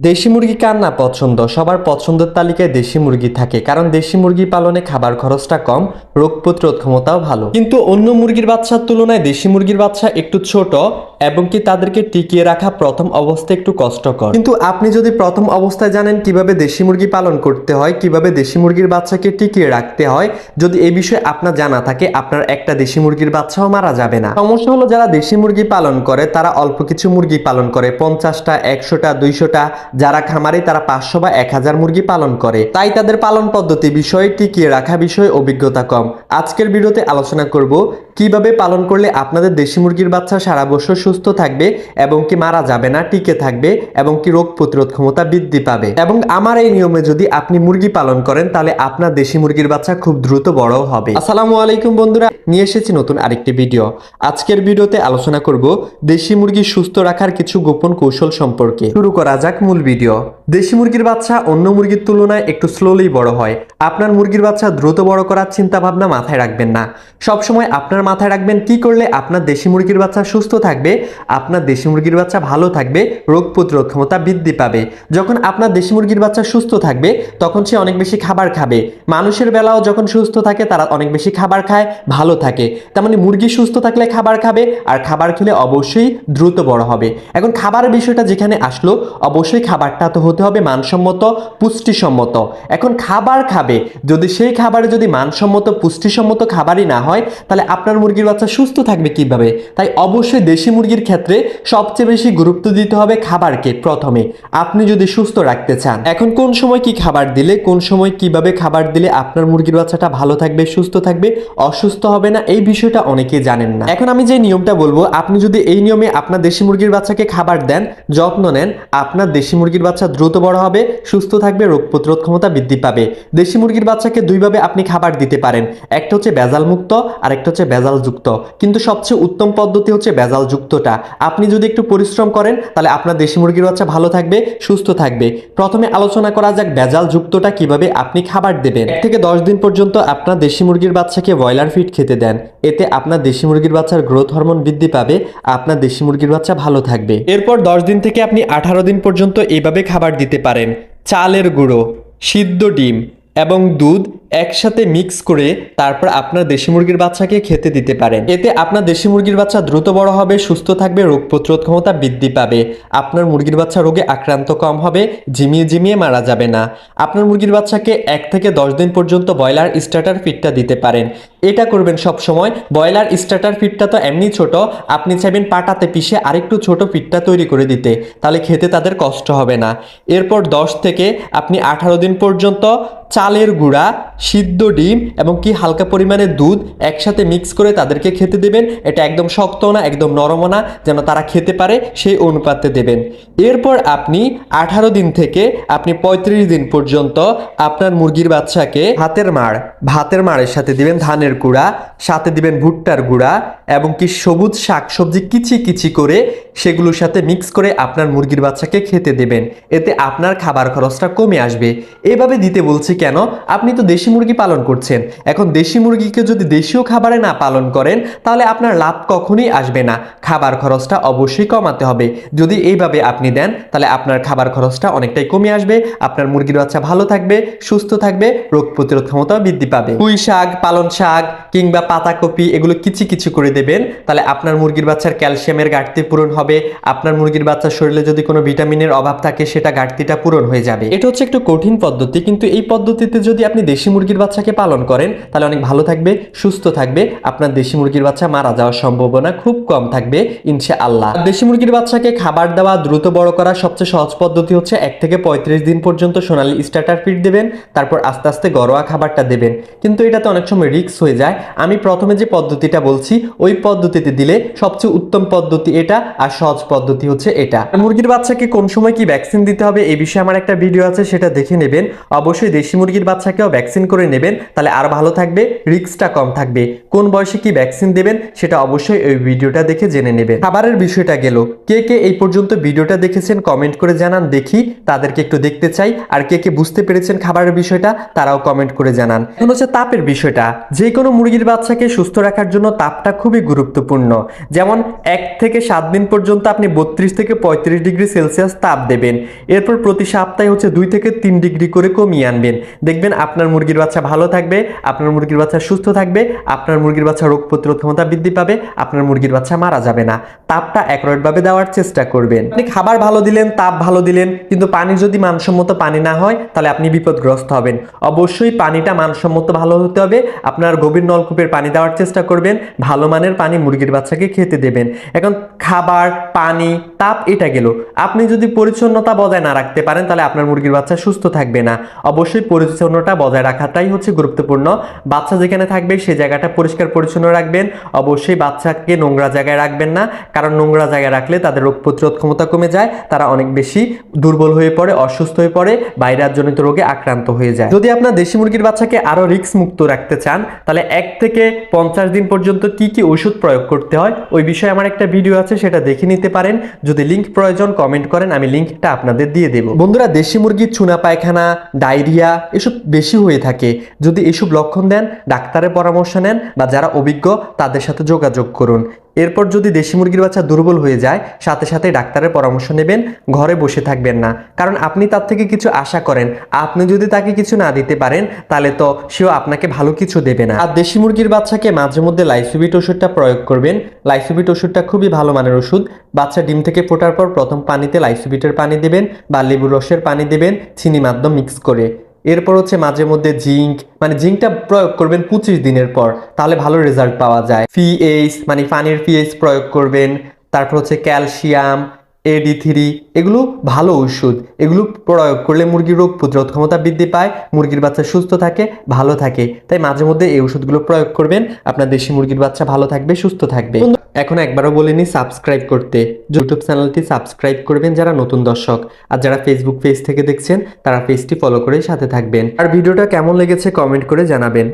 দেশি মুরগি কার না পছন্দ? সবার পছন্দের তালিকায় দেশি মুরগি থাকে, কারণ দেশি মুরগি পালনে খাবার খরচটা কম রোগ প্রতিরোধ ক্ষমতাও ভালো। কিন্তু অন্য মুরগির বাচ্চার তুলনায় দেশি মুরগির বাচ্চা একটু ছোট এবং কি তাদেরকে টিকিয়ে রাখা প্রথম অবস্থায় একটু কষ্টকর। কিন্তু আপনি যদি প্রথম অবস্থায় জানেন কীভাবে দেশি মুরগি পালন করতে হয়, কীভাবে দেশি মুরগির বাচ্চাকে টিকিয়ে রাখতে হয়, যদি এই বিষয়ে আপনার জানা থাকে, আপনার একটা দেশি মুরগির বাচ্চাও মারা যাবে না। সমস্যা হলো যারা দেশি মুরগি পালন করে, তারা অল্প কিছু মুরগি পালন করে, পঞ্চাশটা, একশোটা, দুইশোটা যারা খামারে তারা পাঁচশো বা এক হাজার মুরগি পালন করে। তাই তাদের পালন পদ্ধতি বিষয়ে, টিকিয়ে রাখা বিষয়ে অভিজ্ঞতা কম। আজকের ভিডিওতে আলোচনা করব, কীভাবে পালন করলে আপনাদের দেশি মুরগির বাচ্চা সারা বছর সুস্থ থাকবে এবং কি মারা যাবে না, টিকে থাকবে এবং কি রোগ প্রতিরোধ ক্ষমতা বৃদ্ধি পাবে। এবং আমার এই নিয়মে যদি আপনি মুরগি পালন করেন, তাহলে আপনার দেশি মুরগির বাচ্চা খুব দ্রুত বড় হবে। আসসালামু আলাইকুম বন্ধুরা, নিয়ে এসেছি নতুন আরেকটি ভিডিও। আজকের ভিডিওতে আলোচনা করব, দেশি মুরগি সুস্থ রাখার কিছু গোপন কৌশল সম্পর্কে। শুরু করা যাক মূল ভিডিও দেশি মুরগির বাচ্চা অন্য মুরগির তুলনায় একটু স্লোলি বড় হয়। আপনার মুরগির বাচ্চা দ্রুত বড় করার চিন্তা ভাবনা মাথায় রাখবেন না। সবসময় আপনার মাথায় রাখবেন কি করলে আপনার দেশি মুরগির বাচ্চা সুস্থ থাকবে, আপনার দেশি মুরগির বাচ্চা ভালো থাকবে, রোগ প্রতিরোধ ক্ষমতা বৃদ্ধি পাবে। যখন আপনার দেশি মুরগির বাচ্চা সুস্থ থাকবে, তখন সে অনেক বেশি খাবার খাবে। মানুষের বেলাও যখন সুস্থ থাকে, তারা অনেক বেশি খাবার খায়, ভালো থাকে। তার মানে মুরগি সুস্থ থাকলে খাবার খাবে, আর খাবার খেলে অবশ্যই দ্রুত বড় হবে। এখন খাবারের বিষয়টা যেখানে আসলো, অবশ্যই খাবারটা তো হতে হবে মানসম্মত, পুষ্টিসম্মত। এখন খাবার খাবে। যদি সেই খাবারে যদি মানসম্মত, পুষ্টিসম্মত খাবারই না হয়, তাহলে আপনার মুরগির বাচ্চা সুস্থ থাকবে কীভাবে? তাই অবশ্যই দেশি মুরগির ক্ষেত্রে সবচেয়ে বেশি গুরুত্ব দিতে হবে খাবারকে প্রথমে। আপনি যদি সুস্থ রাখতে চান, এখন কোন সময় কি খাবার দিলে, কোন সময় কীভাবে খাবার দিলে আপনার মুরগির বাচ্চাটা ভালো থাকবে, সুস্থ থাকবে, অসুস্থ হবে না, এই বিষয়টা অনেকেই জানেন না। এখন আমি যে নিয়মটা বলব, আপনি যদি এই নিয়মে আপনার দেশি মুরগির বাচ্চাকে খাবার দেন, যত্ন নেন, আপনার দেশি মুরগির বাচ্চা দ্রুত বড় হবে, সুস্থ থাকবে, রোগ প্রতিরোধ ক্ষমতা বৃদ্ধি পাবে। দেশি মুরগির বাচ্চাকে দুইভাবে আপনি খাবার দিতে পারেন। একটা হচ্ছে ভেজাল মুক্ত আর একটা হচ্ছে ভেজাল যুক্ত কিন্তু সবচেয়ে উত্তম পদ্ধতি হচ্ছে ভেজাল যুক্তটা আপনি যদি একটু পরিশ্রম করেন, তাহলে আপনার দেশি মুরগির বাচ্চা ভালো থাকবে, সুস্থ থাকবে। প্রথমে আলোচনা করা যাক ভেজাল যুক্তটা কীভাবে আপনি খাবার দেবেন। এক থেকে দশ দিন পর্যন্ত আপনার দেশি মুরগির বাচ্চাকে ব্রয়লার ফিড খেতে দেন। এতে আপনার দেশি মুরগির বাচ্চার গ্রোথ হরমোন বৃদ্ধি পাবে, আপনার দেশি মুরগির বাচ্চা ভালো থাকবে। এরপর দশ দিন থেকে আপনি আঠারো দিন পর্যন্ত এইভাবে খাবার দিতে পারেন। চালের গুঁড়ো, সিদ্ধ ডিম এবং দুধ একসাথে মিক্স করে তারপর আপনার দেশি মুরগির বাচ্চাকে খেতে দিতে পারেন। এতে আপনার দেশি মুরগির বাচ্চা দ্রুত বড় হবে, সুস্থ থাকবে, রোগ প্রতিরোধ ক্ষমতা বৃদ্ধি পাবে। আপনার মুরগির বাচ্চা রোগে আক্রান্ত কম হবে, ঝিমিয়ে ঝিমিয়ে মারা যাবে না। আপনার মুরগির বাচ্চাকে এক থেকে দশ দিন পর্যন্ত ব্রয়লার স্টার্টার ফিডটা দিতে পারেন। এটা করবেন সব সময়। ব্রয়লার স্টার্টার ফিডটা তো এমনি ছোট, আপনি চাইবেন পাটাতে পিষে আরেকটু ছোট ফিডটা তৈরি করে দিতে, তাহলে খেতে তাদের কষ্ট হবে না। এরপর দশ থেকে আপনি আঠারো দিন পর্যন্ত চালের গুঁড়া, সিদ্ধ ডিম এবং কি হালকা পরিমাণে দুধ একসাথে মিক্স করে তাদেরকে খেতে দেবেন। এটা একদম শক্ত না, একদম নরমও না, যেন তারা খেতে পারে, সেই অনুপাতে দেবেন। এরপর আপনি আঠারো দিন থেকে আপনি পঁয়ত্রিশ দিন পর্যন্ত আপনার মুরগির বাচ্চাকে হাতের মাড়, ভাতের মাড়ের সাথে দিবেন ধানের গুঁড়া, সাথে দিবেন ভুট্টার গুঁড়া এবং কি সবুজ শাক সবজি কিচি কিচি করে সেগুলোর সাথে মিক্স করে আপনার মুরগির বাচ্চাকে খেতে দেবেন। এতে আপনার খাবার খরচটা কমে আসবে। এভাবে দিতে বলছি কেন? আপনি তো দেশি মুরগি পালন করছেন। এখন দেশি মুরগিকে যদি দেশীয় খাবারে না পালন করেন, তাহলে আপনার লাভ কখনোই আসবে না। খাবার খরচটা অবশ্যই কমাতে হবে। যদি এইভাবে আপনি দেন, তাহলে আপনার খাবার খরচটা অনেকটাই কমে আসবে, আপনার মুরগির বাচ্চা ভালো থাকবে, সুস্থ থাকবে, রোগ প্রতিরোধ ক্ষমতা বৃদ্ধি পাবে। পুঁই শাক পালন শাক কিংবা পাতাকপি এগুলো কিচি কিছু করে দেবেন, তাহলে আপনার মুরগির বাচ্চার ক্যালসিয়ামের ঘাটতি পূরণ হবে, আপনার মুরগির বাচ্চার শরীরে যদি কোনো ভিটামিনের অভাব থাকে সেটা ঘাটতিটা পূরণ হয়ে যাবে। এটা হচ্ছে একটু কঠিন পদ্ধতি, কিন্তু এই পদ্ধতিতে যদি আপনি দেশি মুরগির বাচ্চাকে পালন করেন, তাহলে অনেক ভালো থাকবে, সুস্থ থাকবে, আপনার দেশি মুরগির বাচ্চা মারা যাওয়ার সম্ভাবনা খুব কম থাকবে ইনশা আল্লাহ দেশি মুরগির বাচ্চাকে খাবার দেওয়া দ্রুত বড় করা সবচেয়ে সহজ পদ্ধতি হচ্ছে এক থেকে পঁয়ত্রিশ দিন পর্যন্ত সোনালি স্টার্টার ফিড দেবেন, তারপর আস্তে আস্তে ঘরোয়া খাবারটা দেবেন। কিন্তু এটাতে অনেক সময় রিস্ক হয়ে যায়। আমি প্রথমে যে পদ্ধতিটা বলছি, ওই পদ্ধতিতে দিলে সবচেয়ে উত্তম পদ্ধতি এটা আর সহজ পদ্ধতি হচ্ছে এটা। মুরগির বাচ্চাকে কোন সময় কি ভ্যাকসিন দিতে হবে এই বিষয়ে আমার একটা ভিডিও আছে, সেটা দেখে নেবেন। অবশ্যই দেশি মুরগির বাচ্চাকেও ভ্যাকসিন করে নেবেন। তাহলে আরও ভালো থাকবে রিস্কটা কম থাকবে। কোন বয়সে কি ভ্যাকসিন দেবেন, সেটা অবশ্যই ওই ভিডিওটা দেখে জেনে নেবেন। খাবারের বিষয়টা গেল। কে কে এই পর্যন্ত ভিডিওটা দেখেছেন কমেন্ট করে জানান। দেখি তাদেরকে একটু দেখতে চাই। আর কে কে বুঝতে পেরেছেন খাবারের বিষয়টা, তারাও কমেন্ট করে জানান। এখন হচ্ছে তাপের বিষয়টা। যে কোনো মুরগির বাচ্চাকে সুস্থ রাখার জন্য তাপটা খুবই গুরুত্বপূর্ণ। যেমন, এক থেকে সাত দিন পর্যন্ত আপনি বত্রিশ থেকে পঁয়ত্রিশ ডিগ্রি সেলসিয়াস তাপ দেবেন। এরপর প্রতি সপ্তাহে হচ্ছে দুই থেকে তিন ডিগ্রি করে কমিয়ে আনবেন। দেখবেন আপনার মুরগির বাচ্চা ভালো থাকবে, আপনার মুরগির বাচ্চা সুস্থ থাকবে, আপনার মুরগির বাচ্চা রোগ প্রতিরোধ ক্ষমতা বৃদ্ধি পাবে, আপনার মুরগির বাচ্চা মারা যাবে না। তাপটা একরোটভাবে দেওয়ার চেষ্টা করবেন। আপনি খাবার ভালো দিলেন, তাপ ভালো দিলেন, কিন্তু পানি যদি মানসম্মত পানি না হয়, তাহলে আপনি বিপদগ্রস্ত হবেন। অবশ্যই পানিটা মানসম্মত ভালো হতে হবে, আপনার গভীর নলকূপের পানি দেওয়ার চেষ্টা করবেন। ভালো মানের পানি মুরগির বাচ্চাকে খেতে দেবেন। এখন খাবার, পানি, তাপ এটা গেল। আপনি যদি পরিচ্ছন্নতা বজায় না রাখতে পারেন, তাহলে আপনার মুরগির বাচ্চা সুস্থ থাকবে না। অবশ্যই পরিচ্ছন্নতা বজায় রাখাটাই হচ্ছে গুরুত্বপূর্ণ। বাচ্চা যেখানে থাকবে সেই জায়গাটা পরিষ্কার পরিচ্ছন্ন রাখবেন। অবশ্যই বাচ্চাকে নোংরা জায়গায় রাখবেন না, কারণ নোংরা জায়গায় রাখলে তাদের রোগ প্রতিরোধ ক্ষমতা কমে যায়, তারা অনেক বেশি দুর্বল হয়ে পড়ে, অসুস্থ হয়ে পড়ে বাইরাজনিত রোগে আক্রান্ত হয়ে যায়। যদি আপনার দেশি মুরগির বাচ্চাকে আরও রিস্ক মুক্ত রাখতে চান, তাহলে এক থেকে পঞ্চাশ দিন পর্যন্ত কি কি ওষুধ প্রয়োগ করতে হয়, ওই বিষয়ে আমার একটা ভিডিও আছে, সেটা দেখে নিতে পারেন। যদি লিঙ্ক প্রয়োজন কমেন্ট করেন, আমি লিঙ্কটা আপনাদের দিয়ে দেব। বন্ধুরা, দেশি মুরগির চুনা পায়খানা, ডায়রিয়া, এসব বেশি হয়ে থাকে। যদি এসব লক্ষণ দেন, ডাক্তারের পরামর্শ নেন বা যারা অভিজ্ঞ, তাদের সাথে যোগাযোগ করুন। এরপর যদি দেশি মুরগির বাচ্চা দুর্বল হয়ে যায়, সাথে সাথে ডাক্তারের পরামর্শ নেবেন, ঘরে বসে থাকবেন না। কারণ আপনি তার থেকে কিছু আশা করেন। আপনি যদি তাকে কিছু না দিতে পারেন, তাহলে তো সেও আপনাকে ভালো কিছু দেবে না। আর দেশি মুরগির বাচ্চাকে মাঝে মধ্যে লাইসোবিট ওষুধটা প্রয়োগ করবেন। লাইসোবিট ওষুধটা খুবই ভালো মানের ওষুধ। বাচ্চা ডিম থেকে ফোটার পর প্রথম পানিতে লাইসোবিটের পানি দেবেন বা লেবুর রসের পানি দেবেন, চিনি মাধ্যম মিক্স করে। এরপর হচ্ছে মাঝে মধ্যে জিঙ্ক মানে জিঙ্কটা প্রয়োগ করবেন পঁচিশ দিনের পর, তাহলে ভালো রেজাল্ট পাওয়া যায়। পিএইচ মানে পানির পিএইচ প্রয়োগ করবেন, তারপর হচ্ছে ক্যালসিয়াম এডি থ্রি এগুলো ভালো ওষুধ। এগুলো প্রয়োগ করলে মুরগির রোগ প্রতিরোধ ক্ষমতা বৃদ্ধি পায়, মুরগির বাচ্চা সুস্থ থাকে, ভালো থাকে। তাই মাঝে মধ্যে এই ওষুধগুলো প্রয়োগ করবেন, আপনার দেশি মুরগির বাচ্চা ভালো থাকবে, সুস্থ থাকবে। এখন একবারও বলিনি সাবস্ক্রাইব করতে। ইউটিউব চ্যানেলটি সাবস্ক্রাইব করবেন যারা নতুন দর্শক। আর যারা ফেসবুক পেজ থেকে দেখছেন, তারা পেজটি ফলো করে সাথে থাকবেন। আর ভিডিওটা কেমন লেগেছে কমেন্ট করে জানাবেন।